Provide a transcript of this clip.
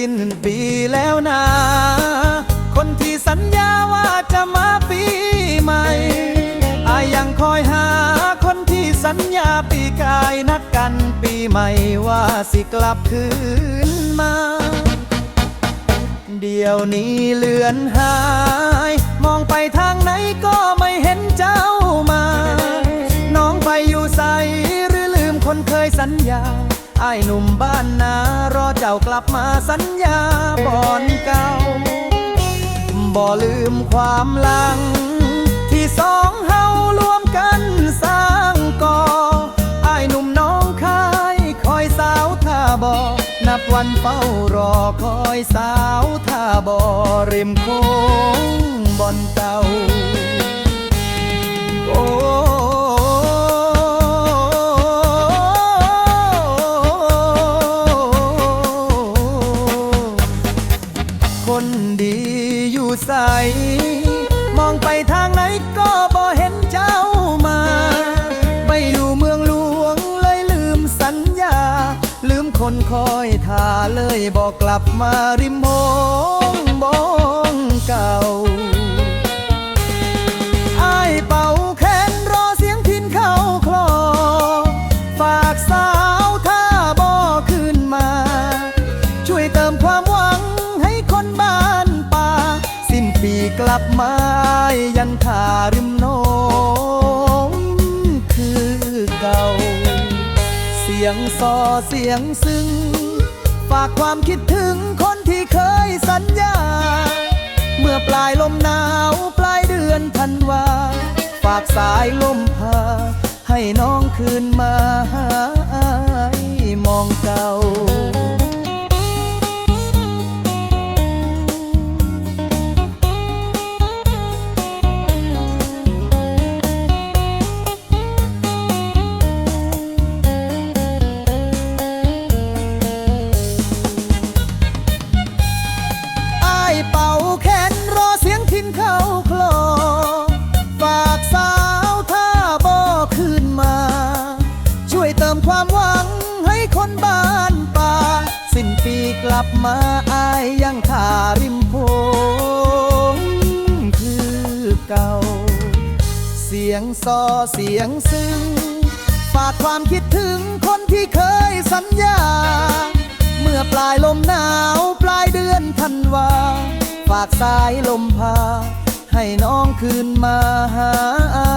สิ้นปีแล้วนะ คนที่สัญญาว่าจะมาปีใหม่อายยังคอยหาคนที่สัญญาปีกายนัดกันปีใหม่ว่าสิกลับคืนมา เดี๋ยวนี้เลือนหาย มองไปทางไหนก็ไม่เห็นเจ้ามา น้องไปอยู่ใสหรือลืมคนเคยสัญญา ไอ้หนุ่มบ้านนารอเจ้ากลับมาสัญญาบ่อนเก่า บ่ลืมความหลัง ที่สองเฮารวมกันสร้างก่อไอ้หนุ่มน้องคายคอยสาวท่าบ่อนับวันเฝ้ารอคอยสาวท่าบ่อริมโค้ง ดีอยู่ใส มองไปทางไหนก็บ่เห็นเจ้ามาไปอยู่เมืองหลวงเลยลืมสัญญา ลืมคนคอยท่าเลยบอกกลับมาริมโมงบองเก่า ยันทาริมโน้งคือเก่า เสียงซอเสียงซึ้ง ฝากความคิดถึงคนที่เคยสัญญา เมื่อปลายลมหนาวปลายเดือนธันวา ฝากสายลมพา ให้น้องคืนมาหาอ้ายมองเก่า คนบ้านป่า สิ้นปีกลับมาอายยังท่าริมโพงคือเก่า เสียงซอเสียงซึ้งฝากความคิดถึงคนที่เคยสัญญา เมื่อปลายลมหนาวปลายเดือนธันวา ฝากสายลมพา ให้น้องคืนมาหาอา